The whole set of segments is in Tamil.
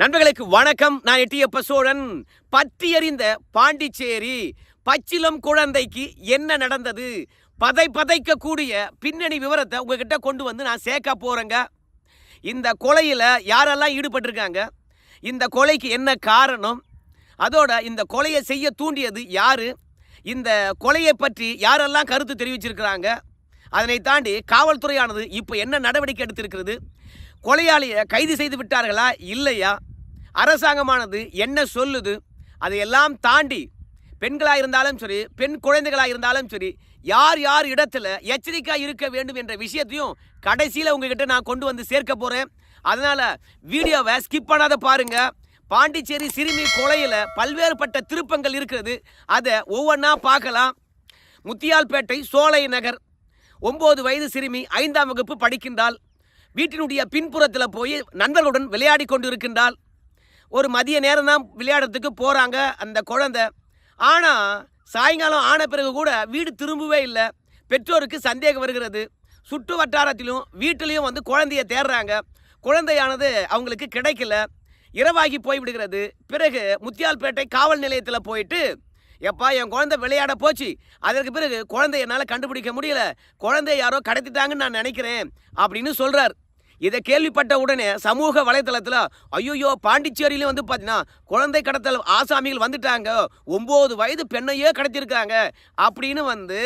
நண்பர்களுக்கு வணக்கம். நான் எட்டியப்ப சோழன் பற்றி எறிந்த பாண்டிச்சேரி பச்சிலம் குழந்தைக்கு என்ன நடந்தது? பதை பதைக்கக்கூடிய பின்னணி விவரத்தை உங்ககிட்ட கொண்டு வந்து நான் சேர்க்க போகிறேங்க இந்த கொலையில் யாரெல்லாம் ஈடுபட்டிருக்காங்க? இந்த கொலைக்கு என்ன காரணம்? அதோட இந்த கொலையை செய்ய தூண்டியது யார்? இந்த கொலையை பற்றி யாரெல்லாம் கருத்து தெரிவிச்சிருக்கிறாங்க? அதனை தாண்டி காவல்துறையானது இப்போ என்ன நடவடிக்கை எடுத்திருக்கிறது? கொலையாளியை கைது செய்து விட்டார்களா? இல்லையா? அரசாங்கமானது என்ன சொல்லுது அதையெல்லாம் தாண்டி பெண்களாக இருந்தாலும் சரி பெண் குழந்தைகளாக இருந்தாலும் சரி யார் யார் இடத்துல எச்சரிக்கையாக இருக்க வேண்டும் என்ற விஷயத்தையும் கடைசியில் உங்ககிட்ட நான் கொண்டு வந்து சேர்க்க போகிறேன் அதனால் வீடியோவை ஸ்கிப் பண்ணாத பாருங்கள் பாண்டிச்சேரி சிறுமி கொலையில் பல்வேறுபட்ட திருப்பங்கள் இருக்கிறது. அதை ஒவ்வொன்றா பார்க்கலாம். முத்தியால்பேட்டை சோலை நகர். ஒம்பது வயது சிறுமி ஐந்தாம் வகுப்பு படிக்கின்றாள். வீட்டினுடைய பின்புறத்தில் போய் நண்பர்களுடன் விளையாடி கொண்டு இருக்கின்றாள் ஒரு மதிய நேரம் தான் விளையாடுறதுக்கு போகிறாங்க அந்த குழந்தை. ஆனால் சாயங்காலம் ஆன பிறகு கூட வீடு திரும்பவே இல்லை. பெற்றோருக்கு சந்தேகம் வருகிறது. சுற்று வட்டாரத்திலும் வீட்டிலையும் வந்து குழந்தைய தேடுறாங்க. குழந்தையானது அவங்களுக்கு கிடைக்கல. இரவாகி போய் விடுகிறது பிறகு முத்தியால்பேட்டை காவல் நிலையத்தில் போயிட்டு எப்பா என் குழந்தை விளையாட போச்சு. அதற்கு பிறகு குழந்தைய என்னால் கண்டுபிடிக்க முடியல. குழந்தைய யாரோ கடத்திட்டாங்கன்னு நான் நினைக்கிறேன். அப்படின்னு சொல்கிறார் இதை கேள்விப்பட்ட உடனே சமூக வலைத்தளத்தில் ஐயோயோ பாண்டிச்சேரியிலும் வந்து பார்த்தீங்கன்னா குழந்தை கடத்தல் ஆசாமிகள் வந்துட்டாங்க. ஒம்பது வயது பெண்ணையே கடத்திருக்காங்க அப்படின்னு வந்து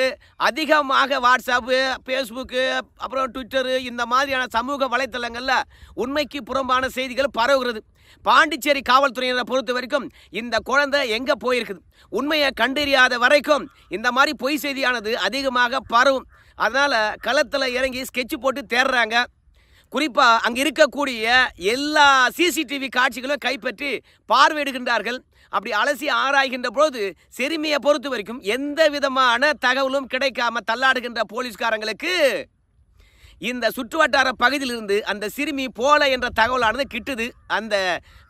அதிகமாக வாட்ஸ்அப்பு ஃபேஸ்புக்கு அப்புறம் ட்விட்டரு இந்த மாதிரியான சமூக வலைத்தளங்களில் உண்மைக்கு புறம்பான செய்திகள் பரவுகிறது. பாண்டிச்சேரி காவல்துறையினரை பொறுத்த வரைக்கும் இந்த குழந்தை எங்கே போயிருக்குது? உண்மையை கண்டறியாத வரைக்கும் இந்த மாதிரி பொய் செய்தியானது அதிகமாக பரவும். அதனால் களத்தில் இறங்கி ஸ்கெட்ச் போட்டு தேடுறாங்க குறிப்பாக அங்கே இருக்கக்கூடிய எல்லா சிசிடிவி காட்சிகளும் கைப்பற்றி பார்வையிடுகின்றார்கள். அப்படி அலசி ஆராய்கின்ற போது சிறுமியை பொறுத்த வரைக்கும் எந்த விதமான தகவலும் கிடைக்காம தள்ளாடுகின்ற போலீஸ்காரங்களுக்கு இந்த சுற்றுவட்டார பகுதியிலிருந்து அந்த சிறுமி போல என்ற தகவலானது கிட்டுது அந்த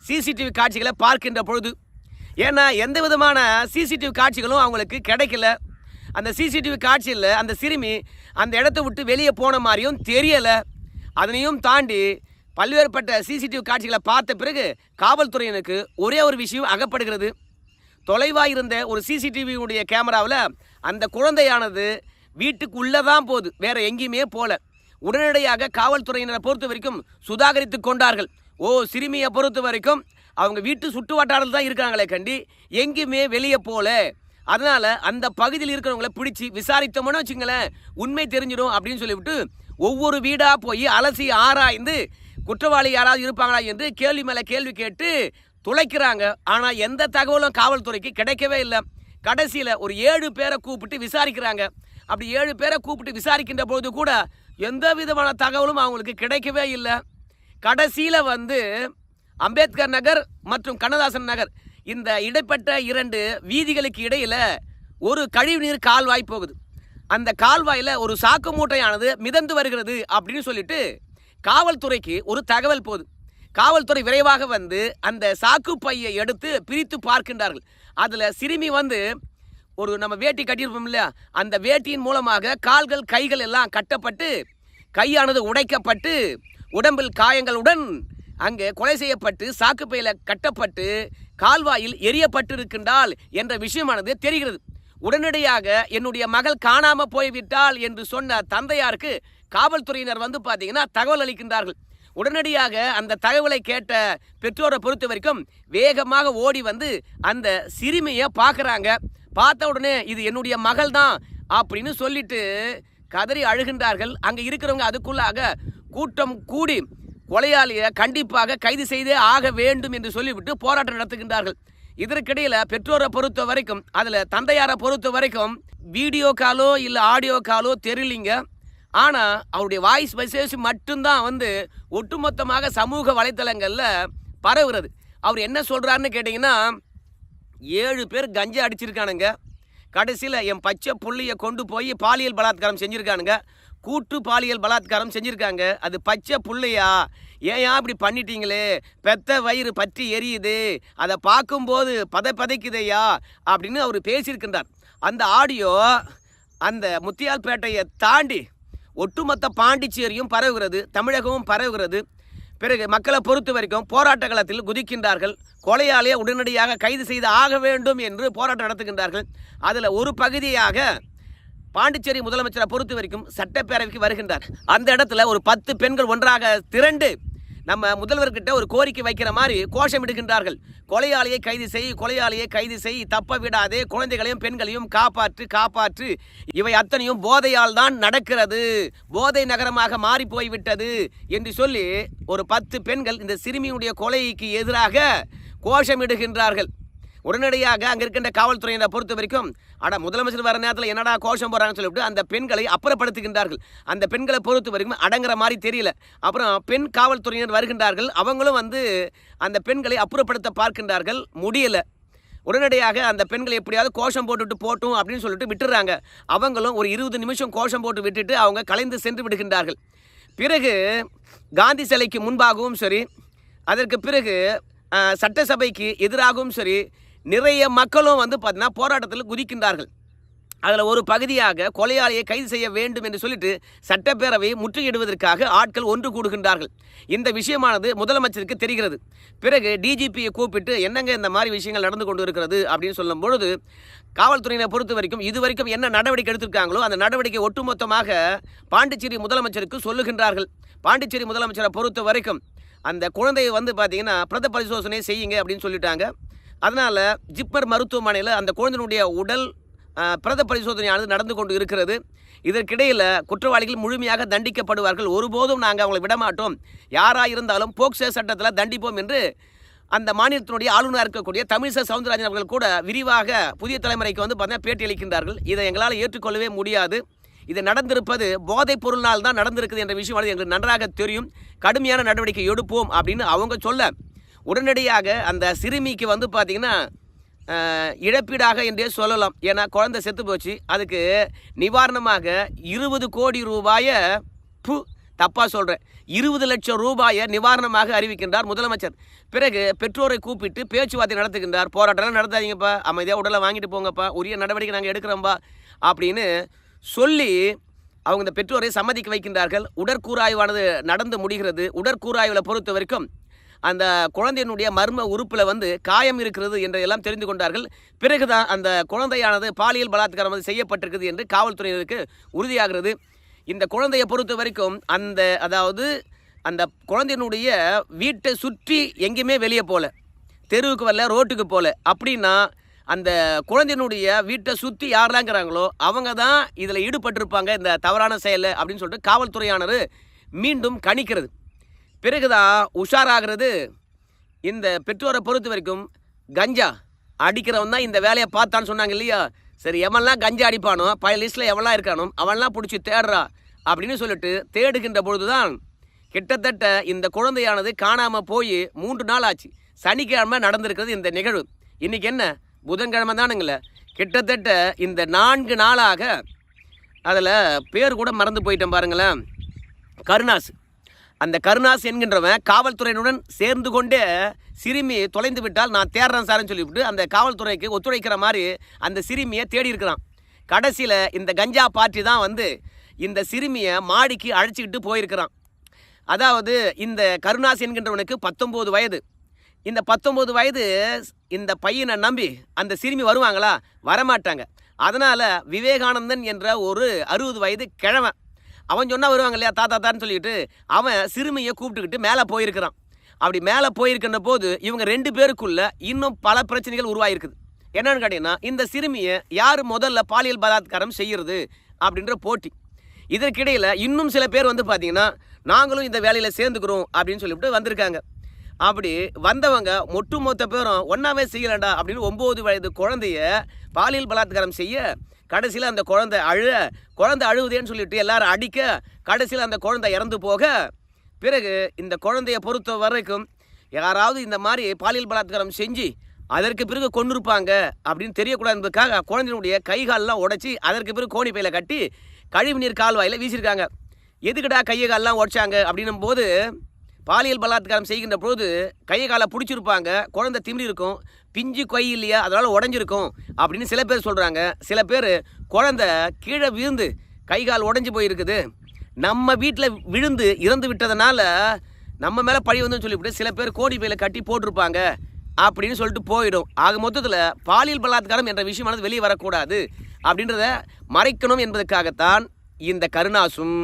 சிசிடிவி காட்சிகளை பார்க்கின்ற பொழுது. ஏன்னா எந்த விதமான சிசிடிவி காட்சிகளும் அவங்களுக்கு கிடைக்கல. அந்த சிசிடிவி காட்சியில் அந்த சிறுமி அந்த இடத்த விட்டு வெளியே போன மாதிரியும் தெரியலை. அதனையும் தாண்டி பல்வேறுபட்ட சிசிடிவி காட்சிகளை பார்த்த பிறகு காவல்துறையினருக்கு ஒரே ஒரு விஷயம் அகப்படுகிறது. தொலைவாக இருந்த ஒரு சிசிடிவியுடைய கேமராவில் அந்த குழந்தையானது வீட்டுக்கு உள்ளே தான் போகுது. வேற எங்கேயுமே போல. உடனடியாக காவல்துறையினரை பொறுத்த வரைக்கும் சுதாகரித்து கொண்டார்கள். ஓ சிறுமியை பொறுத்த வரைக்கும் அவங்க வீட்டு சுற்று வட்டாரத்தில் தான் இருக்காங்களே கண்டி. எங்கேயுமே வெளியே போல. அதனால் அந்த பகுதியில் இருக்கிறவங்கள பிடிச்சி விசாரித்தோம்னா வச்சுங்களேன் உண்மை தெரிஞ்சிடும் அப்படின்னு சொல்லிவிட்டு ஒவ்வொரு வீடாக போய் அலசி ஆராய்ந்து குற்றவாளி யாராவது இருப்பாங்களா என்று கேள்வி மேலே கேள்வி கேட்டு துளைக்கிறாங்க. ஆனால் எந்த தகவலும் காவல்துறைக்கு கிடைக்கவே இல்லை. கடைசியில் ஒரு ஏழு பேரை கூப்பிட்டு விசாரிக்கிறாங்க. அப்படி ஏழு பேரை கூப்பிட்டு விசாரிக்கின்ற பொழுது கூட எந்த விதமான தகவலும் அவங்களுக்கு கிடைக்கவே இல்லை. கடைசியில் வந்து அம்பேத்கர் நகர் மற்றும் கண்ணதாசன் நகர் இந்த இடைப்பட்ட இரண்டு வீதிகளுக்கு இடையில் ஒரு கழிவுநீர் கால்வாய் போகுது. அந்த கால்வாயில் ஒரு சாக்கு மூட்டையானது மிதந்து வருகிறது அப்படின்னு சொல்லிட்டு காவல்துறைக்கு ஒரு தகவல் போகுது. காவல்துறை விரைவாக வந்து அந்த சாக்கு பையை எடுத்து பிரித்து பார்க்கின்றார்கள். அதில் சிறுமி வந்து ஒரு நம்ம வேட்டி கட்டியிருப்போம் இல்லையா? அந்த வேட்டியின் மூலமாக கால்கள் கைகள் எல்லாம் கட்டப்பட்டு கையானது உடைக்கப்பட்டு உடம்பில் காயங்களுடன் அங்கே கொலை செய்யப்பட்டு சாக்கு கட்டப்பட்டு கால்வாயில் எரியப்பட்டிருக்கின்றால் என்ற விஷயமானது தெரிகிறது. உடனடியாக என்னுடைய மகள் காணாம போய்விட்டாள் என்று சொன்ன தந்தையாருக்கு காவல்துறையினர் வந்து பார்த்தீங்கன்னா தகவல் அளிக்கின்றார்கள். உடனடியாக அந்த தகவலை கேட்ட பெற்றோரை பொறுத்த வரைக்கும் வேகமாக ஓடி வந்து அந்த சிறுமியை பார்க்குறாங்க. பார்த்த உடனே இது என்னுடைய மகள் தான் அப்படின்னு சொல்லிட்டு கதறி அழுகின்றார்கள். அங்கே இருக்கிறவங்க அதுக்குள்ளாக கூட்டம் கூடி கொலையாளியை கண்டிப்பாக கைது செய்தே ஆக வேண்டும் என்று சொல்லிவிட்டு போராட்டம் நடத்துகின்றார்கள். இதற்கிடையில் பெற்றோரை பொறுத்த வரைக்கும் அதில் தந்தையாரை பொறுத்த வரைக்கும் வீடியோ காலோ இல்லை ஆடியோ காலோ தெரியலிங்க. ஆனால் அவருடைய வாய்ஸ் மெசேஜ் மட்டும்தான் வந்து ஒட்டுமொத்தமாக சமூக வலைத்தளங்களில் பரவுகிறது அவர் என்ன சொல்கிறாருன்னு கேட்டிங்கன்னா ஏழு பேர் கஞ்சா அடிச்சிருக்கானுங்க. கடைசியில் என் பச்சை புள்ளியை கொண்டு போய் பாலியல் பலாத்காரம் செஞ்சுருக்கானுங்க. கூட்டு பாலியல் பலாத்காரம் செஞ்சுருக்காங்க. அது பச்சை புள்ளையா? ஏன் இப்படி பண்ணிட்டீங்களே? பெத்த வயிறு பற்றி எரியுது. அதை பார்க்கும்போது பதை பதைக்குதையா அப்படின்னு அவர் பேசியிருக்கின்றார். அந்த ஆடியோ அந்த முத்தியால்பேட்டையை தாண்டி ஒட்டுமொத்த பாண்டிச்சேரியும் பரவுகிறது தமிழகமும் பரவுகிறது. பிறகு மக்களை பொறுத்த வரைக்கும் போராட்ட களத்தில் குதிக்கின்றார்கள். கொலையாளியை உடனடியாக கைது செய்து ஆக வேண்டும் என்று போராட்டம் நடத்துகின்றார்கள். அதில் ஒரு பகுதியாக பாண்டிச்சேரி முதலமைச்சரை பொறுத்த வரைக்கும் சட்டப்பேரவைக்கு வருகின்றார். அந்த இடத்துல ஒரு பத்து பெண்கள் ஒன்றாக திரண்டு நம்ம முதல்வர்கிட்ட ஒரு கோரிக்கை வைக்கிற மாதிரி கோஷமிடுகின்றார்கள் கொலையாளியை கைது செய் கொலையாளியை கைது செய் தப்ப விடாதே குழந்தைகளையும் பெண்களையும் காப்பாற்று காப்பாற்று. இவை அத்தனையும் போதையால் தான் நடக்கிறது. போதை நகரமாக மாறி போய்விட்டது என்று சொல்லி ஒரு பத்து பெண்கள் இந்த சிறுமியுடைய கொலைக்கு எதிராக கோஷமிடுகின்றார்கள் உடனடியாக அங்கே இருக்கின்ற காவல்துறையினரை பொறுத்த வரைக்கும் ஆனால் முதலமைச்சர் வர நேரத்தில் என்னடா கோஷம் போகிறாங்கன்னு சொல்லிவிட்டு அந்த பெண்களை அப்புறப்படுத்துகின்றார்கள். அந்த பெண்களை பொறுத்த வரைக்கும் அடங்குற மாதிரி தெரியல. அப்புறம் பெண் காவல்துறையினர் வருகின்றார்கள். அவங்களும் வந்து அந்த பெண்களை அப்புறப்படுத்த பார்க்கின்றார்கள். முடியல. உடனடியாக அந்த பெண்களை எப்படியாவது கோஷம் போட்டுட்டு போட்டும் அப்படின்னு சொல்லிட்டு விட்டுறாங்க. அவங்களும் ஒரு இருபது நிமிஷம் கோஷம் போட்டு விட்டுட்டு அவங்க கலைந்து சென்று விடுகின்றார்கள். பிறகு காந்தி சிலைக்கு முன்பாகவும் சரி அதற்கு பிறகு சட்டசபைக்கு எதிராகவும் சரி நிறைய மக்களும் வந்து பார்த்தீங்கன்னா போராட்டத்தில் குதிக்கின்றார்கள். அதில் ஒரு பகுதியாக கொலையாளியை கைது செய்ய வேண்டும் என்று சொல்லிட்டு சட்டப்பேரவையை முற்றுகையிடுவதற்காக ஆட்கள் ஒன்று கூடுகின்றார்கள். இந்த விஷயமானது முதலமைச்சருக்கு தெரிகிறது. பிறகு டிஜிபியை கூப்பிட்டு என்னங்க இந்த மாதிரி விஷயங்கள் நடந்து கொண்டு இருக்கிறது அப்படின்னு சொல்லும் பொழுது காவல்துறையினை பொறுத்த வரைக்கும் இது வரைக்கும் என்ன நடவடிக்கை எடுத்திருக்காங்களோ அந்த நடவடிக்கை ஒட்டுமொத்தமாக பாண்டிச்சேரி முதலமைச்சருக்கு சொல்லுகின்றார்கள். பாண்டிச்சேரி முதலமைச்சரை பொறுத்த வரைக்கும் அந்த குழந்தையை வந்து பார்த்தீங்கன்னா பிரத பரிசோதனை செய்யுங்க அப்படின்னு சொல்லிட்டாங்க. அதனால் ஜிப்மர் மருத்துவமனையில் அந்த குழந்தையினுடைய உடல் பிரத பரிசோதனையானது நடந்து கொண்டு இருக்கிறது. இதற்கிடையில் குற்றவாளிகள் முழுமையாக தண்டிக்கப்படுவார்கள். ஒருபோதும் நாங்கள் அவங்களை விடமாட்டோம். யாராக இருந்தாலும் போக்சோ சட்டத்தில் தண்டிப்போம் என்று அந்த மாநிலத்தினுடைய ஆளுநராக இருக்கக்கூடிய தமிழிசை சவுந்தரராஜன் அவர்கள் கூட விரிவாக புதிய தலைமுறைக்கு வந்து பார்த்தீங்கன்னா பேட்டி அளிக்கின்றார்கள். இதை எங்களால் ஏற்றுக்கொள்ளவே முடியாது. இது நடந்திருப்பது போதைப் பொருளினால் தான் நடந்திருக்குது என்ற விஷயம் எங்களுக்கு நன்றாக தெரியும். கடுமையான நடவடிக்கை எடுப்போம் அப்படின்னு அவங்க சொல்ல உடனடியாக அந்த சிறுமிக்கு வந்து பார்த்திங்கன்னா இழப்பீடாக என்றே சொல்லலாம். ஏன்னா குழந்தை செத்து போச்சு. அதுக்கு நிவாரணமாக இருபது கோடி ரூபாயை பு தப்பாக சொல்கிறேன் இருபது லட்சம் ரூபாயை நிவாரணமாக அறிவிக்கின்றார் முதலமைச்சர். பிறகு பெற்றோரை கூப்பிட்டு பேச்சுவார்த்தை நடத்துகின்றார். போராட்டம்லாம் நடத்தாதீங்கப்பா. அமைதியாக உடலை வாங்கிட்டு போங்கப்பா. உரிய நடவடிக்கை நாங்கள் எடுக்கிறோம்பா. அப்படின்னு சொல்லி அவங்க இந்த பெற்றோரை சம்மதிக்க வைக்கின்றார்கள். உடற்கூறாய்வானது நடந்து முடிகிறது. உடற்கூறாய்வில் பொறுத்த வரைக்கும் அந்த குழந்தையினுடைய மர்ம உறுப்பில் வந்து காயம் இருக்கிறது என்றையெல்லாம் தெரிந்து கொண்டார்கள். பிறகுதான் அந்த குழந்தையானது பாலியல் பலாத்காரம் வந்து செய்யப்பட்டிருக்குது என்று காவல்துறையினருக்கு உறுதியாகிறது. இந்த குழந்தையை பொறுத்த வரைக்கும் அந்த அதாவது அந்த குழந்தையினுடைய வீட்டை சுற்றி எங்கேயுமே வெளியே போகல. தெருவுக்கு வரல ரோட்டுக்கு போகல. அப்படின்னா அந்த குழந்தையினுடைய வீட்டை சுற்றி யாரெல்லாங்கிறாங்களோ அவங்க தான் இதில் ஈடுபட்டிருப்பாங்க இந்த தவறான செயல் அப்படின்னு சொல்லிட்டு காவல்துறையானது மீண்டும் கணிக்கிறது. பிறகுதான் உஷாராகிறது. இந்த பெற்றோரை பொறுத்த வரைக்கும் கஞ்சா அடிக்கிறவன் தான் இந்த வேலையை பார்த்தான்னு சொன்னாங்க இல்லையா? சரி எவன்லாம் கஞ்சா அடிப்பானோ பழைய லிஸ்ட்டில் எவன்லாம் இருக்கானோ அவன்லாம் பிடிச்சி தேடுறா அப்படின்னு சொல்லிட்டு தேடுகின்ற பொழுது தான் கிட்டத்தட்ட இந்த குழந்தையானது காணாமல் போய் மூன்று நாள் ஆச்சு. சனிக்கிழமை நடந்திருக்கிறது இந்த நிகழ்வு. இன்றைக்கி என்ன? புதன்கிழமை தானுங்களே. கிட்டத்தட்ட இந்த நான்கு நாளாக அதில் பேர் கூட மறந்து போயிட்டேன் பாருங்களேன். கருணாஸ். அந்த கருணாஸ் என்கின்றவன் காவல்துறையினுடன் சேர்ந்து கொண்டே சிறுமி தொலைந்து விட்டால் நான் தேடுறேன் சார்னு சொல்லிவிட்டு அந்த காவல்துறைக்கு ஒத்துழைக்கிற மாதிரி அந்த சிறுமியை தேடி இருக்கிறான். கடைசியில் இந்த கஞ்சா பார்ட்டி தான் வந்து இந்த சிறுமியை மாடிக்கு அழைச்சிக்கிட்டு போயிருக்கிறான். அதாவது இந்த கருணாஸ் என்கின்றவனுக்கு பத்தொம்போது வயது. இந்த பத்தொம்போது வயது இந்த பையனை நம்பி அந்த சிறுமி வருவாங்களா? வரமாட்டாங்க. அதனால் விவேகானந்தன் என்ற ஒரு அறுபது வயது கிழவன். அவன் சொன்னால் வருவாங்க இல்லையா தாத்தா தான்னு சொல்லிட்டு அவன் சிறுமியை கூப்பிட்டுக்கிட்டு மேலே போயிருக்கிறான். அப்படி மேலே போயிருக்கின்ற போது இவங்க ரெண்டு பேருக்குள்ள இன்னும் பல பிரச்சனைகள் உருவாயிருக்குது. என்னன்னு கேட்டீங்கன்னா இந்த சிறுமியை யார் முதல்ல பாலியல் பலாத்காரம் செய்கிறது அப்படின்ற போட்டி. இதற்கிடையில் இன்னும் சில பேர் வந்து பார்த்தீங்கன்னா நாங்களும் இந்த வேலையில் சேர்ந்துக்கிறோம் அப்படின்னு சொல்லிவிட்டு வந்திருக்காங்க. அப்படி வந்தவங்க ஒட்டு மொத்த பேரும் ஒன்றாவே செய்யலண்டா அப்படின்னு ஒம்பது வயது குழந்தைய பாலியல் பலாத்காரம் செய்ய கடைசியில் அந்த குழந்தை அழு குழந்தை அழுவுதேன்னு சொல்லிட்டு எல்லாரும் அடிக்க கடைசியில் அந்த குழந்தை இறந்து போக பிறகு இந்த குழந்தைய பொறுத்த வரைக்கும் யாராவது இந்த மாதிரி பாலியல் பலாத்காரம் செஞ்சு அதற்கு பிறகு கொண்டிருப்பாங்க அப்படின்னு தெரியக்கூடாது என்பதுக்காக குழந்தையினுடைய கைகாலெலாம் உடச்சி உடைச்சி அதற்கு பிறகு கோணி பையில் கட்டி கழிவுநீர் கால்வாயில் வீசியிருக்காங்க. எதுக்குடா கையை காலெலாம் உடைச்சாங்க அப்படின்னும் போது பாலியல் பலாத்காரம் செய்கின்ற பொழுது கையை காலை பிடிச்சிருப்பாங்க குழந்தை திமிரி இருக்கும் பிஞ்சு கொய் இல்லையா? அதனால் உடஞ்சிருக்கும் அப்படின்னு சில பேர் சொல்கிறாங்க சில பேர் குழந்தை கீழே விழுந்து கை கால் உடஞ்சி போயிருக்குது. நம்ம வீட்டில் விழுந்து இறந்து விட்டதுனால நம்ம மேலே பழி வந்துன்னு சொல்லிவிட்டு சில பேர் கோடி பையில் கட்டி போட்டிருப்பாங்க அப்படின்னு சொல்லிட்டு போயிடும். ஆக மொத்தத்தில் பாலியல் பலாத்காரம் என்ற விஷயமானது வெளியே வரக்கூடாது. அப்படின்றத மறைக்கணும் என்பதற்காகத்தான் இந்த கருணாசும்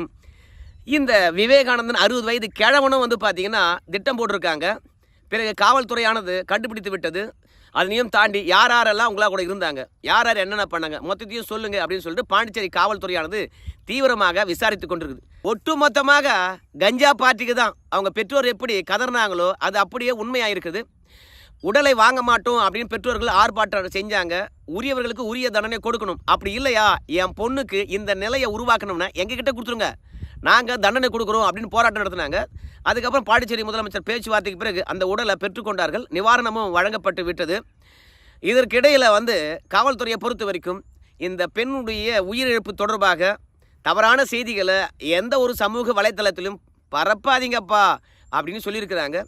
இந்த விவேகானந்தன் அறுபது வயது கிழவனும் வந்து பார்த்தீங்கன்னா திட்டம் போட்டிருக்காங்க. பிறகு காவல்துறையானது கண்டுபிடித்து விட்டது. அதனையும் தாண்டி யார் யாரெல்லாம் உங்களா கூட இருந்தாங்க யார் யார் என்னென்ன பண்ணாங்க மொத்தத்தையும் சொல்லுங்க அப்படின்னு சொல்லிட்டு பாண்டிச்சேரி காவல்துறையானது தீவிரமாக விசாரித்து கொண்டிருக்குது. ஒட்டுமொத்தமாக கஞ்சா பார்ட்டிக்கு தான் அவங்க பெற்றோர் எப்படி கதறினாங்களோ அது அப்படியே உண்மையாக இருக்குது உடலை வாங்க மாட்டோம் அப்படின்னு பெற்றோர்கள் ஆர்ப்பாட்டம் செஞ்சாங்க. உரியவர்களுக்கு உரிய தண்டனை கொடுக்கணும். அப்படி இல்லையா? என் பொண்ணுக்கு இந்த நிலையை உருவாக்கணும்னா எங்ககிட்ட கொடுத்துருங்க. நாங்கள் தண்டனை கொடுக்குறோம் அப்படின்னு போராட்டம் நடத்தினாங்க. அதுக்கப்புறம் பாண்டிச்சேரி முதலமைச்சர் பேச்சுவார்த்தைக்கு பிறகு அந்த உடலை பெற்றுக்கொண்டார்கள் நிவாரணமும் வழங்கப்பட்டு விட்டது. இதற்கிடையில் வந்து காவல்துறையை பொறுத்த வரைக்கும் இந்த பெண்ணுடைய உயிரிழப்பு தொடர்பாக தவறான செய்திகளை எந்த ஒரு சமூக வலைத்தளத்திலும் பரப்பாதீங்கப்பா அப்படின்னு சொல்லியிருக்கிறாங்க.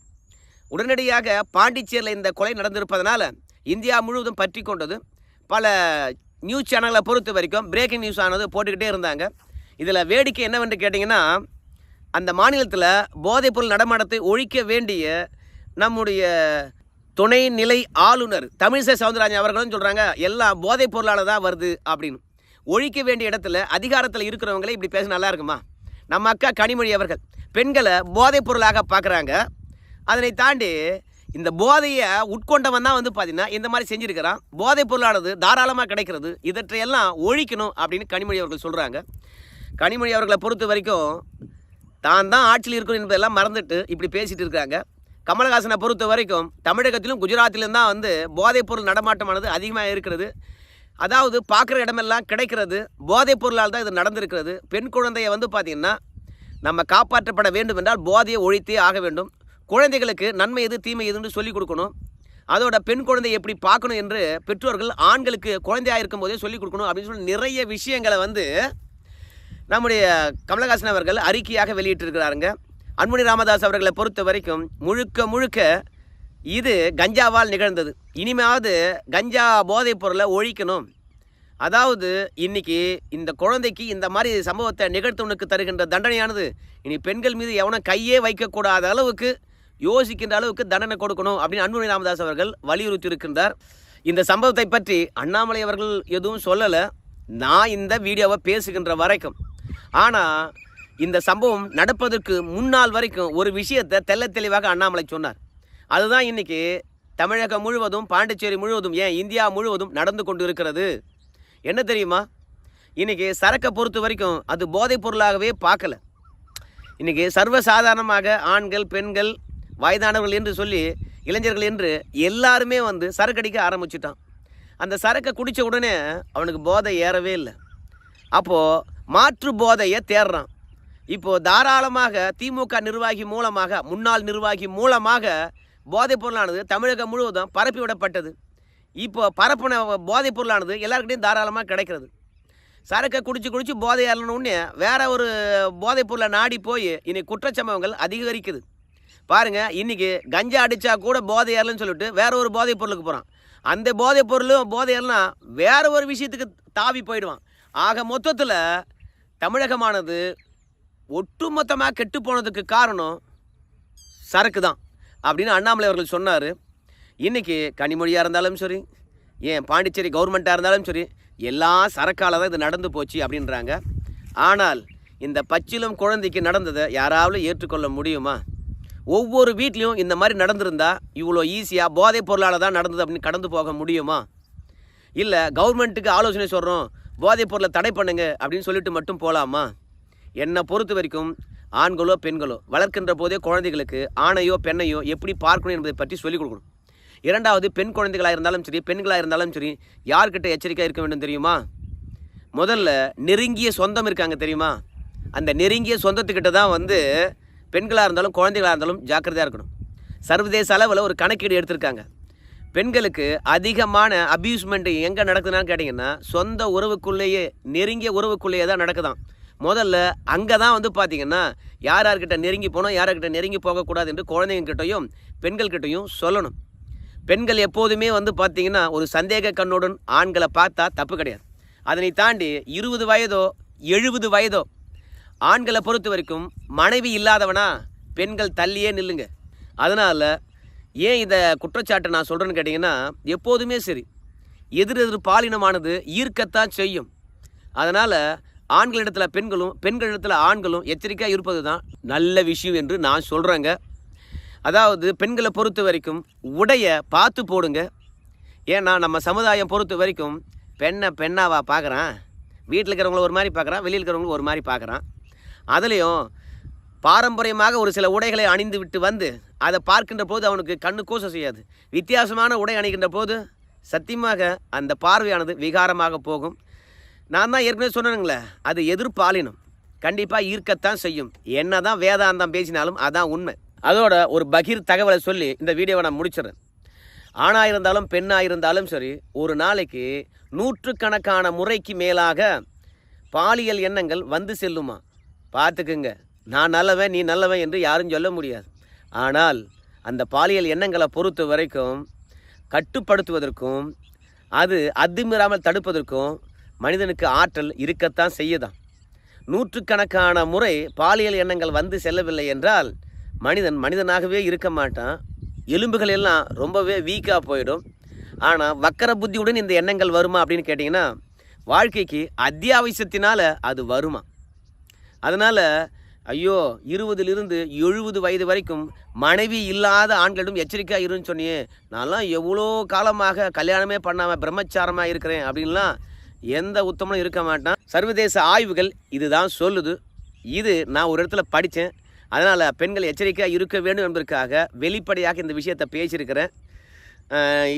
உடனடியாக பாண்டிச்சேரியில் இந்த கொலை நடந்திருப்பதனால இந்தியா முழுவதும் பற்றி கொண்டது. பல நியூஸ் சேனலை பொறுத்த வரைக்கும் பிரேக்கிங் நியூஸ் ஆனது போட்டுக்கிட்டே இருந்தாங்க. இதில் வேடிக்கை என்னவென்று கேட்டிங்கன்னா அந்த மாநிலத்தில் போதைப்பொருள் நடமாட்டத்தை ஒழிக்க வேண்டிய நம்முடைய துணை நிலை ஆளுநர் தமிழிசை சவுந்தரராஜன் அவர்களும் சொல்கிறாங்க எல்லாம் போதைப் பொருளால் தான் வருது அப்படின்னு. ஒழிக்க வேண்டிய இடத்துல அதிகாரத்தில் இருக்கிறவங்களே இப்படி பேச நல்லா இருக்குமா? நம்ம அக்கா கனிமொழி அவர்கள் பெண்களை போதைப் பொருளாக பார்க்குறாங்க அதனை தாண்டி இந்த போதையை உட்கொண்டவன் தான் வந்து பார்த்தீங்கன்னா இந்த மாதிரி செஞ்சுருக்கிறான். போதைப் பொருளானது தாராளமாக கிடைக்கிறது இதற்றையெல்லாம் ஒழிக்கணும் அப்படின்னு கனிமொழி அவர்கள் சொல்கிறாங்க கனிமொழி அவர்களை பொறுத்த வரைக்கும் தான் தான் ஆட்சியில் இருக்கணும் என்பதெல்லாம் மறந்துட்டு இப்படி பேசிகிட்டு இருக்காங்க கமலஹாசனை பொறுத்த வரைக்கும் தமிழகத்திலும் குஜராத்திலும் தான் வந்து போதைப்பொருள் நடமாட்டமானது அதிகமாக இருக்கிறது. அதாவது பார்க்குற இடமெல்லாம் கிடைக்கிறது. போதைப் பொருளால் தான் இது நடந்திருக்கிறது. பெண் குழந்தையை வந்து பார்த்திங்கன்னா நம்ம காப்பாற்றப்பட வேண்டும் என்றால் போதையை ஒழித்தே ஆக வேண்டும். குழந்தைகளுக்கு நன்மை எது தீமை எதுன்னு சொல்லிக் கொடுக்கணும். அதோட பெண் குழந்தையை எப்படி பார்க்கணும் என்று பெற்றோர்கள் ஆண்களுக்கு குழந்தையாக இருக்கும் போதே சொல்லிக் கொடுக்கணும் அப்படின்னு சொல்லி நிறைய விஷயங்களை வந்து நம்முடைய கமலஹாசன் அவர்கள் அறிக்கையாக வெளியிட்டிருக்கிறாருங்க. அன்புமணி ராமதாஸ் அவர்களை பொறுத்த வரைக்கும் முழுக்க முழுக்க இது கஞ்சாவால் நிகழ்ந்தது. இனிமையாவது கஞ்சா போதைப் பொருளை ஒழிக்கணும். அதாவது இன்னைக்கு இந்த குழந்தைக்கு இந்த மாதிரி சம்பவத்தை நிகழ்த்தவனுக்கு தருகின்ற தண்டனையானது இனி பெண்கள் மீது எவனும் கையே வைக்கக்கூடாத அளவுக்கு யோசிக்கின்ற அளவுக்கு தண்டனை கொடுக்கணும் அப்படின்னு அன்புமணி ராமதாஸ் அவர்கள் வலியுறுத்தி இருக்கின்றார் இந்த சம்பவத்தை பற்றி அண்ணாமலை அவர்கள் எதுவும் சொல்லலை. நான் இந்த வீடியோவை பேசுகின்ற வரைக்கும் ஆனால் இந்த சம்பவம் நடப்பதற்கு முன்னால் வரைக்கும் ஒரு விஷயத்தை தெல்ல தெளிவாக அண்ணாமலை சொன்னார். அதுதான் இன்னைக்கு தமிழகம் முழுவதும் பாண்டிச்சேரி முழுவதும் ஏன் இந்தியா முழுவதும் நடந்து கொண்டு இருக்கிறது என்ன தெரியுமா? இன்னைக்கு சரக்கை பொறுத்த வரைக்கும் அது போதைப் பொருளாகவே பார்க்கல. இன்னைக்கு சர்வசாதாரணமாக ஆண்கள் பெண்கள் வயதானவர்கள் என்று சொல்லி இளைஞர்கள் என்று எல்லாருமே வந்து சரக்கடிக்க ஆரம்பிச்சிட்டான். அந்த சரக்கை குடித்த உடனே அவனுக்கு போதை ஏறவே இல்லை. அப்போது மாற்று போதையை தேடுறான் இப்போது தாராளமாக திமுக நிர்வாகி மூலமாக முன்னாள் நிர்வாகி மூலமாக போதைப் பொருளானது தமிழகம் முழுவதும் பரப்பி விடப்பட்டது. இப்போ பரப்பின போதைப் பொருளானது எல்லாருக்கிட்டையும் தாராளமாக கிடைக்கிறது. சரக்கை குடிச்சு குடிச்சு போதை ஏறணுன்னே வேற ஒரு போதைப் பொருளை நாடி போய் இன்னைக்கு குற்றச்சம்பவங்கள் அதிகரிக்குது. பாருங்க இன்னைக்கு கஞ்சா அடிச்சா கூட போதை ஏறலன்னு சொல்லிட்டு வேற ஒரு போதைப் பொருளுக்கு போகிறான் அந்த போதைப் பொருளும் போதை ஏறலாம் வேற ஒரு விஷயத்துக்கு தாவி போயிடுவான். ஆக மொத்தத்தில் தமிழகமானது ஒட்டுமொத்தமாக கெட்டு போனதுக்கு காரணம் சரக்கு தான் அப்படின்னு அண்ணாமலை அவர்கள் சொன்னார். இன்றைக்கி கனிமொழியாக இருந்தாலும் சரி ஏன் பாண்டிச்சேரி கவர்மெண்ட்டாக இருந்தாலும் சரி எல்லாம் சரக்கால தான் இது நடந்து போச்சு அப்படின்றாங்க. ஆனால் இந்த பச்சிலும் குழந்தைக்கு நடந்ததை யாராவது ஏற்றுக்கொள்ள முடியுமா? ஒவ்வொரு வீட்லேயும் இந்த மாதிரி நடந்திருந்தா இவ்வளோ ஈஸியாக போதைப் பொருளால் தான் நடந்தது அப்படின்னு கடந்து போக முடியுமா? இல்லை கவர்மெண்ட்டுக்கு ஆலோசனை சொல்கிறோம் போதைப் பொருளை தடை பண்ணுங்க அப்படின்னு சொல்லிட்டு மட்டும் போகலாமா என்னை பொறுத்த வரைக்கும் ஆண்களோ பெண்களோ வளர்க்கின்ற போதே குழந்தைகளுக்கு ஆணையோ பெண்ணையோ எப்படி பார்க்கணும் என்பதை பற்றி சொல்லிக் கொடுக்கணும். இரண்டாவது பெண் குழந்தைகளாக இருந்தாலும் சரி பெண்களாக இருந்தாலும் சரி யார்கிட்ட எச்சரிக்கையாக இருக்க வேண்டும் தெரியுமா? முதல்ல நெருங்கிய சொந்தம் இருக்காங்க தெரியுமா? அந்த நெருங்கிய சொந்தத்துக்கிட்ட தான் வந்து பெண்களாக இருந்தாலும் குழந்தைகளாக இருந்தாலும் ஜாக்கிரதையாக இருக்கணும். சர்வதேச அளவில் ஒரு கணக்கீடு எடுத்திருக்காங்க. பெண்களுக்கு அதிகமான அபியூஸ்மெண்ட் எங்கே நடக்குதுன்னு கேட்டிங்கன்னா சொந்த உறவுக்குள்ளேயே நெருங்கிய உறவுக்குள்ளேயே தான் நடக்குதான். முதல்ல அங்கே தான் வந்து பார்த்திங்கன்னா யார் யார்கிட்ட நெருங்கி போனோம் யார்கிட்ட நெருங்கி போகக்கூடாது என்று குழந்தைங்ககிட்டையும் பெண்கள்கிட்டையும் சொல்லணும். பெண்கள் எப்போதுமே வந்து பார்த்திங்கன்னா ஒரு சந்தேக கண்ணுடன் ஆண்களை பார்த்தா தப்பு கிடையாது. அதனை தாண்டி இருபது வயதோ எழுபது வயதோ ஆண்களை பொறுத்த வரைக்கும் மனைவி இல்லாதவனா பெண்கள் தள்ளியே நில்லுங்க. அதனால் ஏன் இதை குற்றச்சாட்டை நான் சொல்கிறேன்னு கேட்டிங்கன்னா எப்போதுமே சரி. எதிர் எதிர் பாலினமானது ஈர்க்கத்தான் செய்யும். அதனால் ஆண்களிடத்தில் பெண்களும் பெண்களிடத்தில் ஆண்களும் எச்சரிக்கையாக இருப்பது தான் நல்ல விஷயம் என்று நான் சொல்கிறேங்க அதாவது பெண்களை பொறுத்த வரைக்கும் உடைய பார்த்து போடுங்க. ஏன்னா நம்ம சமுதாயம் பொறுத்த வரைக்கும் பெண்ணை பெண்ணாவா பார்க்குறான். வீட்டில் இருக்கிறவங்கள ஒரு மாதிரி பார்க்குறான் வெளியில் இருக்கிறவங்களும் ஒரு மாதிரி பார்க்குறான். அதுலேயும் பாரம்பரியமாக ஒரு சில உடைகளை அணிந்து விட்டு வந்து அதை பார்க்கின்ற போது அவனுக்கு கண்ணு கூச செய்யாது. வித்தியாசமான உடை அணிகின்ற போது சத்தியமாக அந்த பார்வையானது விகாரமாக போகும். நான் தான் ஏற்கனவே சொன்னேனுங்களே அது எதிர்பாலினம் கண்டிப்பாக ஈர்க்கத்தான் செய்யும். என்ன தான் வேதாந்தம் பேசினாலும் அதான் உண்மை. அதோட ஒரு பகீர் தகவலை சொல்லி இந்த வீடியோவை நான் முடிச்சிடுறேன். ஆணாக இருந்தாலும் பெண்ணாக இருந்தாலும் சரி ஒரு நாளைக்கு நூற்றுக்கணக்கான முறைக்கு மேலாக பாலியல் எண்ணங்கள் வந்து செல்லுமா? பார்த்துக்குங்க. நான் நல்லவன் நீ நல்லவன் என்று யாரும் சொல்ல முடியாது. ஆனால் அந்த பாலியல் எண்ணங்களை பொறுத்த வரைக்கும் கட்டுப்படுத்துவதற்கும் அது அத்துமீறாமல் தடுப்பதற்கும் மனிதனுக்கு ஆற்றல் இருக்கத்தான் செய்யுதாம். நூற்றுக்கணக்கான முறை பாலியல் எண்ணங்கள் வந்து செல்லவில்லை என்றால் மனிதன் மனிதனாகவே இருக்க மாட்டான். எலும்புகள் எல்லாம் ரொம்பவே வீக்காக போயிடும். ஆனால் வக்கர புத்தியுடன் இந்த எண்ணங்கள் வருமா அப்படின்னு கேட்டிங்கன்னா வாழ்க்கைக்கு அத்தியாவசியத்தினால் அது வருமா? அதனால் ஐயோ இருபதிலிருந்து எழுபது வயது வரைக்கும் மனைவி இல்லாத ஆண்களிடம் எச்சரிக்கையாக இருன்னு சொன்னியே. நான்லாம் எவ்வளோ காலமாக கல்யாணமே பண்ணாமல் பிரம்மச்சாரமாக இருக்கிறேன் அப்படின்லாம் எந்த உத்தமனும் இருக்க மாட்டான். சர்வதேச ஆய்வுகள் இதுதான் சொல்லுது. இது நான் ஒரு இடத்துல படித்தேன். அதனால் பெண்கள் எச்சரிக்கையாக இருக்க வேண்டும் என்பதற்காக வெளிப்படையாக இந்த விஷயத்தை பேசியிருக்கிறேன்.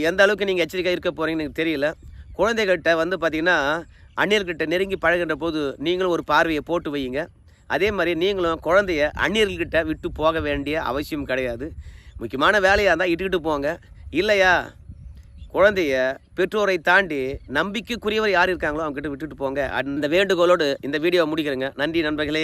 எந்த அளவுக்கு நீங்கள் எச்சரிக்கையாக இருக்க போகிறீங்கன்னு எனக்கு தெரியல. குழந்தைகிட்ட வந்து பார்த்திங்கன்னா அந்நியர்கிட்ட நெருங்கி பழகின்ற போது நீங்களும் ஒரு பார்வையை போட்டு வையுங்க. அதே மாதிரி நீங்களும் குழந்தைய அந்நியர்கள்கிட்ட விட்டு போக வேண்டிய அவசியம் கிடையாது. முக்கியமான வேலையாக இருந்தால் இட்டுக்கிட்டு போங்க. இல்லையா? குழந்தைய பெற்றோரை தாண்டி நம்பிக்கைக்குரியவர் யார் இருக்காங்களோ அவங்ககிட்ட விட்டுட்டு போங்க. அந்த வேண்டுகோளோடு இந்த வீடியோ முடிக்கிறேங்க. நன்றி நண்பர்களே.